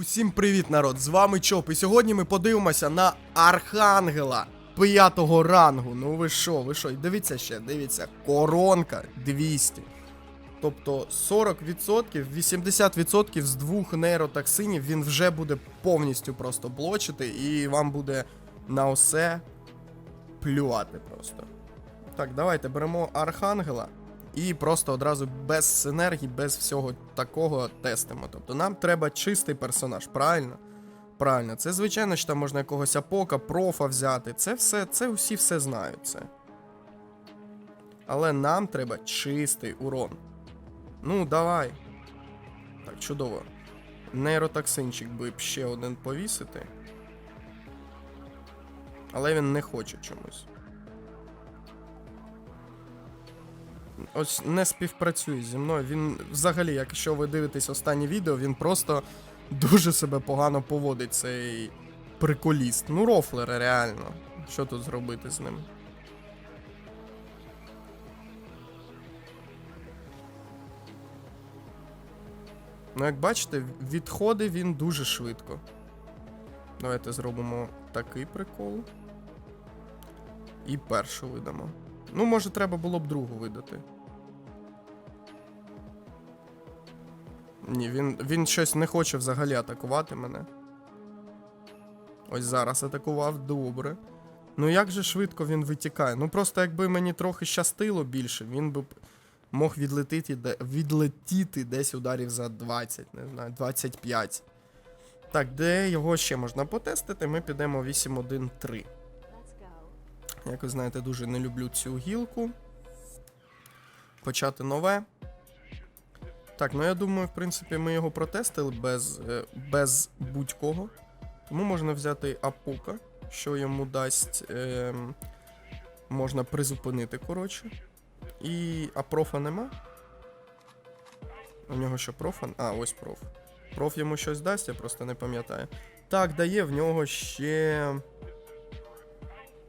Усім привіт, народ! З вами Чоп. І сьогодні ми подивимося на Архангела п'ятого рангу. Ну ви що, ви що? Дивіться ще, дивіться, коронка 200. Тобто 40%, 80% з двох нейротоксинів він вже буде повністю просто блочити, і вам буде на усе плювати просто. Так, давайте беремо Архангела і просто одразу без синергії, без всього такого тестимо. Тобто нам треба чистий персонаж, правильно? Правильно, це звичайно, що там можна якогось апока, профа взяти. Це все, це усі все знають це. Але нам треба чистий урон. Ну, давай. Так, чудово. Нейротоксинчик би ще один повісити. Але він не хоче чомусь. Ось не співпрацює зі мною. Він взагалі, якщо ви дивитесь останнє відео, він просто дуже себе погано поводить, цей приколіст. Ну, рофлер, реально. Що тут зробити з ним? Ну, як бачите, відходить він дуже швидко. Давайте зробимо такий прикол. І першу видамо. Ну, може, треба було б другу видати. Ні, він, він щось не хоче взагалі атакувати мене. Ось зараз атакував, добре. Ну як же швидко він витікає? Ну просто якби мені трохи щастило більше, він би мог відлетіти, відлетіти десь ударів за 20, не знаю, 25. Так, де його ще можна потестити? Ми підемо 8-1-3. Як ви знаєте, дуже не люблю цю гілку. Почати нове. Так, ну я думаю, в принципі, ми його протестили без, е, без будь-кого. Тому можна взяти Апука, що йому дасть. Е, можна призупинити, коротше. І. А профа нема? У нього що профа? А, ось проф. Проф йому щось дасть, я просто не пам'ятаю. Так, дає в нього ще.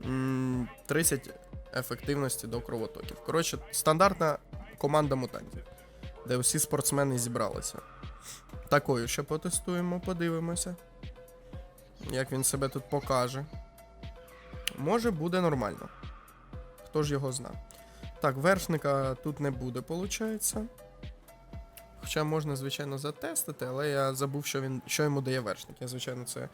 м, 30 ефективності до кровотоків. Коротше, стандартна команда мутантів, де усі спортсмени зібралися. Такою ще потестуємо, подивимося. Як він себе тут покаже. Може, буде нормально. Хто ж його зна. Так, вершника тут не буде, виходить. Хоча можна, звичайно, затестити, але я забув, що він що йому дає вершник. Я, звичайно, це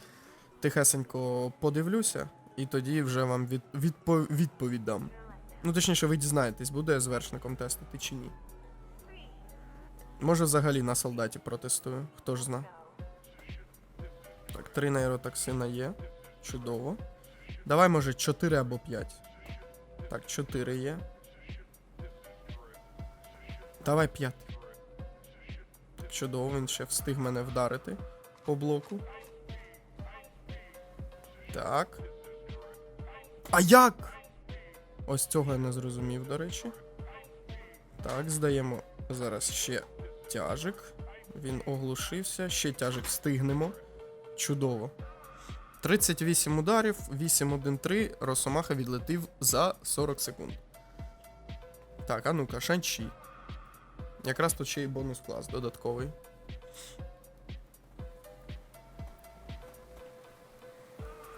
тихесенько подивлюся, і тоді вже вам від, відпо, відповідь дам. Ну, точніше, ви дізнаєтесь, буде я з вершником тестити чи ні. Може, взагалі на солдаті протестую, хто ж зна. Так, три нейротоксина є. Чудово. Давай, може, 4 або 5. Так, 4 є. Давай 5. Чудово, він ще встиг мене вдарити по блоку. Так. А як? Ось цього я не зрозумів, до речі. Так, здаємо зараз ще тяжик. Він оглушився, ще тяжик встигнемо. Чудово. 38 ударів, 8-1-3, Росомаха відлетів за 40 секунд. Так, а ну-ка, шанчі. Якраз тут ще й бонус клас додатковий.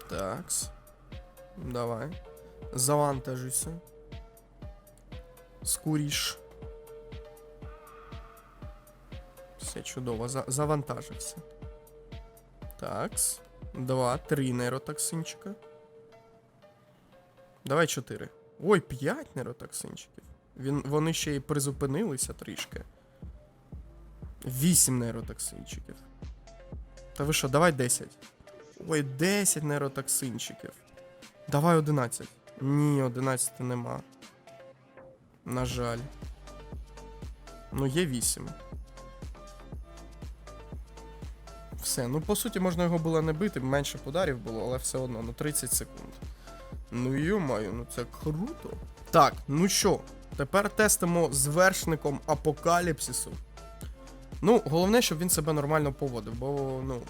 Такс. Давай. Завантажуйся. Скуріш. Все чудово. За- завантажився. Такс. Два, три нейротоксинчика. Давай чотири. Ой, п'ять нейротоксинчиків. Він, вони ще й призупинилися трішки. Вісім нейротоксинчиків. Та ви що, давай 10. Ой, 10 нейротоксинчиків. Давай 11. Ні, 11 нема. На жаль. Ну, є 8. Все, ну по суті можна його було не бити, менше ударів було, але все одно, ну 30 секунд. Ну йомаю, ну це круто. Так, ну що, тепер тестимо з вершником апокаліпсису. Ну, головне, щоб він себе нормально поводив, бо ну,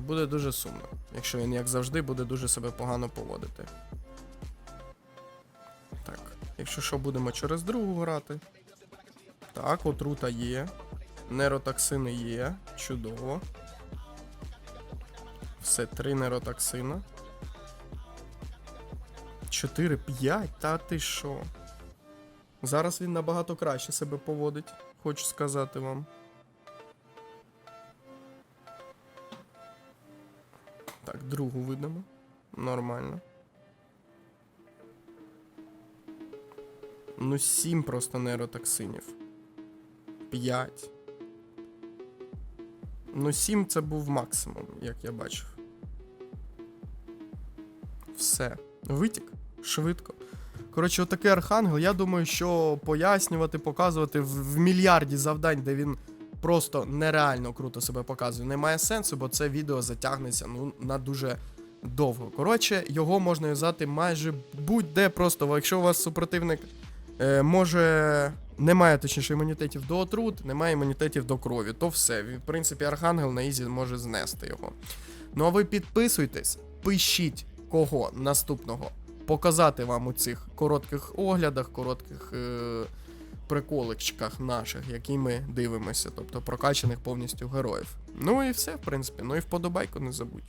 буде дуже сумно, якщо він, як завжди, буде дуже себе погано поводити. Так, якщо що, будемо через другу грати. Так, отрута є. Нейротоксини є. Чудово. Все, три нейротоксина. 4, 5, та ти що? Зараз він набагато краще себе поводить, хочу сказати вам. Так, другу видамо. Нормально. Ну, 7 просто нейротоксинів. 5. Ну, 7 це був максимум, як я бачив. Все. Витік. Швидко. Коротше, отакий архангел, я думаю, що пояснювати, показувати в мільярді завдань, де він просто нереально круто себе показує, немає сенсу, бо це відео затягнеться ну, на дуже довго. Коротше, його можна юзати майже будь-де просто, якщо у вас супротивник е, може. Немає точніше імунітетів до отрут, немає імунітетів до крові, то все. В принципі, архангел на ізі може знести його. Ну а ви підписуйтесь, пишіть кого наступного показати вам у цих коротких оглядах, коротких е- приколикчиках наших, які ми дивимося, тобто прокачаних повністю героїв. Ну і все, в принципі. Ну і вподобайку не забудь.